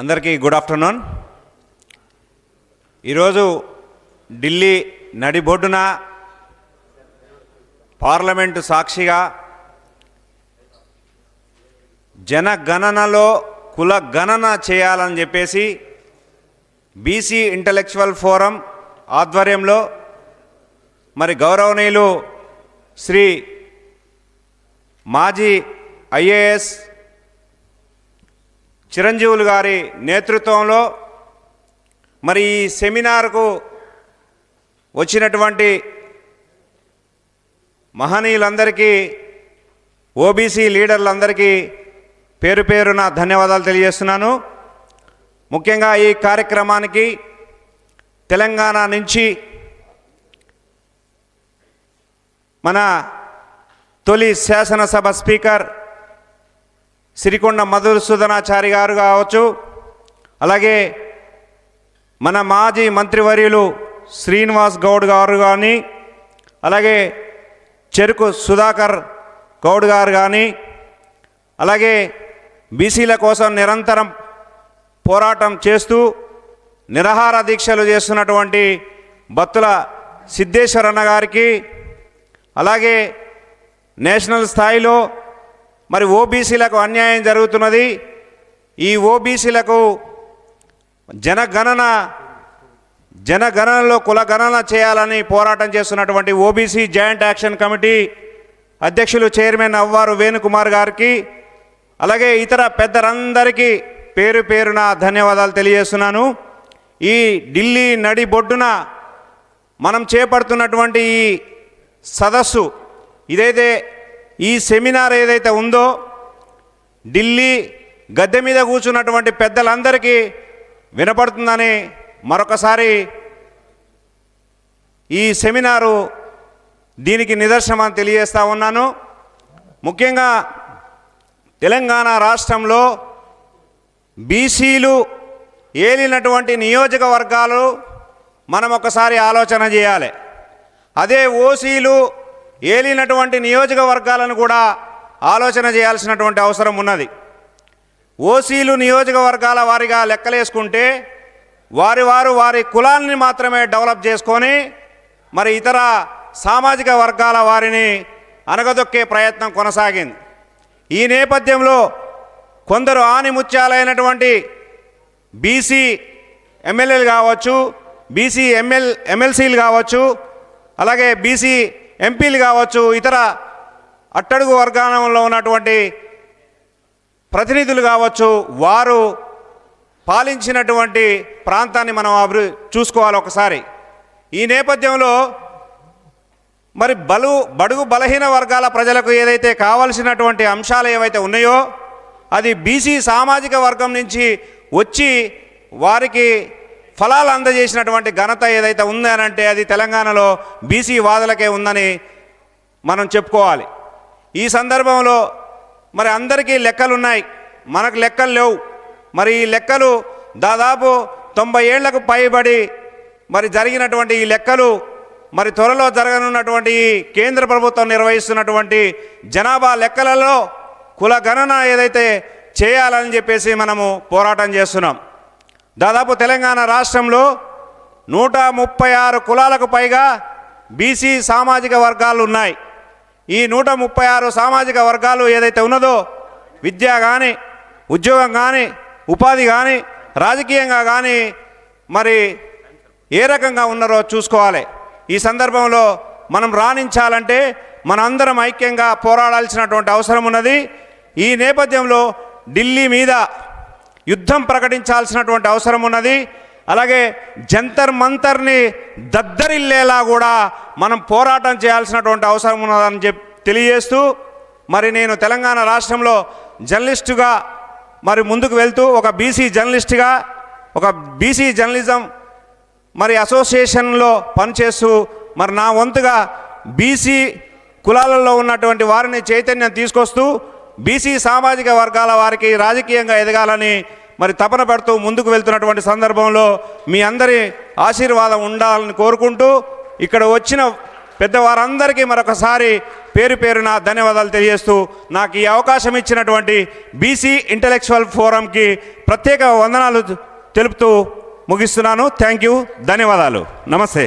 అందరికీ good afternoon. ఈరోజు ఢిల్లీ నడిబొడ్డున పార్లమెంటు సాక్షిగా జనగణనలో కుల గణన చేయాలని చెప్పేసి బీసీ ఇంటలెక్చువల్ ఫోరం ఆధ్వర్యంలో మరి గౌరవనీయులు శ్రీ మాజీ ఐఏఎస్ చిరంజీవులు గారి నేతృత్వంలో మరి ఈ సెమినార్కు వచ్చినటువంటి మహనీయులందరికీ ఓబీసీ లీడర్లందరికీ పేరు పేరున ధన్యవాదాలు తెలియజేస్తున్నాను. ముఖ్యంగా ఈ కార్యక్రమానికి తెలంగాణ నుంచి మన తొలి శాసనసభ స్పీకర్ సిరికొండ మధుసూదనాచారి గారు కావచ్చు. అలాగే మన మాజీ మంత్రివర్యులు శ్రీనివాస్ గౌడ్ గారు కానీ అలాగే చెరుకు సుధాకర్ గౌడ్ గారు కానీ అలాగే బీసీల కోసం నిరంతరం పోరాటం చేస్తూ నిరహార దీక్షలు చేస్తున్నటువంటి బత్తుల సిద్ధేశ్వరన్న గారికి అలాగే నేషనల్ స్థాయిలో మరి ఓబీసీలకు అన్యాయం జరుగుతున్నది. ఈ ఓబీసీలకు జనగణన జనగణనలో కులగణన చేయాలని పోరాటం చేస్తున్నటువంటి ఓబీసీ జాయింట్ యాక్షన్ కమిటీ అధ్యక్షులు చైర్మన్ అవ్వారు వేణుకుమార్ గారికి అలాగే ఇతర పెద్దలందరికీ పేరు పేరున ధన్యవాదాలు తెలియజేస్తున్నాను. ఈ ఢిల్లీ నడి బొడ్డున మనం చేపడుతున్నటువంటి ఈ సదస్సు ఇదైతే ఈ సెమినార్ ఏదైతే ఉందో ఢిల్లీ గద్దె మీద కూర్చున్నటువంటి పెద్దలందరికీ వినపడుతుందని మరొకసారి ఈ సెమినారు దీనికి నిదర్శనం అని తెలియజేస్తా ఉన్నాను. ముఖ్యంగా తెలంగాణ రాష్ట్రంలో బీసీలు ఏలినటువంటి నియోజకవర్గాలు మనం ఒకసారి ఆలోచన చేయాలి. అదే ఓసీలు ఏలినటువంటి నియోజకవర్గాలను కూడా ఆలోచన చేయాల్సినటువంటి అవసరం ఉన్నది. ఓసీలు నియోజకవర్గాల వారిగా లెక్కలేసుకుంటే వారి వారు వారి కులాన్ని మాత్రమే డెవలప్ చేసుకొని మరి ఇతర సామాజిక వర్గాల వారిని అనగదొక్కే ప్రయత్నం కొనసాగింది. ఈ నేపథ్యంలో కొందరు ఆనిముత్యాలైనటువంటి బీసీ ఎమ్మెల్యేలు కావచ్చు బీసీ ఎంఎల్ ఎమ్మెల్సీలు కావచ్చు అలాగే బీసీ ఎంపీలు కావచ్చు ఇతర అట్టడుగు వర్గానంలో ఉన్నటువంటి ప్రతినిధులు కావచ్చు వారు పాలించినటువంటి ప్రాంతాన్ని మనం అభివృ చూసుకోవాలి ఒకసారి. ఈ నేపథ్యంలో మరి బలు బడుగు బలహీన వర్గాల ప్రజలకు ఏదైతే కావలసినటువంటి అంశాలు ఏవైతే ఉన్నాయో అది బీసీ సామాజిక వర్గం నుంచి వచ్చి వారికి ఫలాలు అందజేసినటువంటి ఘనత ఏదైతే ఉందనంటే అది తెలంగాణలో బీసీ వాదులకే ఉందని మనం చెప్పుకోవాలి. ఈ సందర్భంలో మరి అందరికీ లెక్కలు ఉన్నాయి మనకు లెక్కలు లేవు. మరి ఈ లెక్కలు దాదాపు తొంభై ఏళ్ళకు పైబడి మరి జరిగినటువంటి ఈ లెక్కలు మరి త్వరలో జరగనున్నటువంటి ఈ కేంద్ర ప్రభుత్వం నిర్వహిస్తున్నటువంటి జనాభా లెక్కలలో కుల గణన ఏదైతే చేయాలని చెప్పేసి మనము పోరాటం చేస్తున్నాం. దాదాపు తెలంగాణ రాష్ట్రంలో నూట ముప్పై ఆరు కులాలకు పైగా బీసీ సామాజిక వర్గాలు ఉన్నాయి. ఈ నూట ముప్పై ఆరు సామాజిక వర్గాలు ఏదైతే ఉన్నదో విద్య కానీ ఉద్యోగం కానీ ఉపాధి కానీ రాజకీయంగా కానీ మరి ఏ రకంగా ఉన్నారో చూసుకోవాలి. ఈ సందర్భంలో మనం రాణించాలంటే మనందరం ఐక్యంగా పోరాడాల్సినటువంటి అవసరం ఉన్నది. ఈ నేపథ్యంలో ఢిల్లీ మీద యుద్ధం ప్రకటించాల్సినటువంటి అవసరం ఉన్నది. అలాగే జంతర్ మంతర్ని దద్దరిల్లేలా కూడా మనం పోరాటం చేయాల్సినటువంటి అవసరం ఉన్నదని చెప్పి తెలియజేస్తూ మరి నేను తెలంగాణ రాష్ట్రంలో జర్నలిస్టుగా మరి ముందుకు వెళ్తూ ఒక బీసీ జర్నలిస్ట్గా ఒక బీసీ జర్నలిజం మరి అసోసియేషన్లో పనిచేస్తూ మరి నా వంతుగా బీసీ కులాలలో ఉన్నటువంటి వారిని చైతన్యం తీసుకొస్తూ బీసీ సామాజిక వర్గాల వారికి రాజకీయంగా ఎదగాలని మరి తపన పడుతూ ముందుకు వెళ్తున్నటువంటి సందర్భంలో మీ అందరి ఆశీర్వాదం ఉండాలని కోరుకుంటూ ఇక్కడ వచ్చిన పెద్దవారందరికీ మరొకసారి పేరు పేరున ధన్యవాదాలు తెలియజేస్తూ నాకు ఈ అవకాశం ఇచ్చినటువంటి బీసీ ఇంటలెక్చువల్ ఫోరంకి ప్రత్యేక వందనాలు తెలుపుతూ ముగిస్తున్నాను. Thank you. ధన్యవాదాలు. నమస్తే.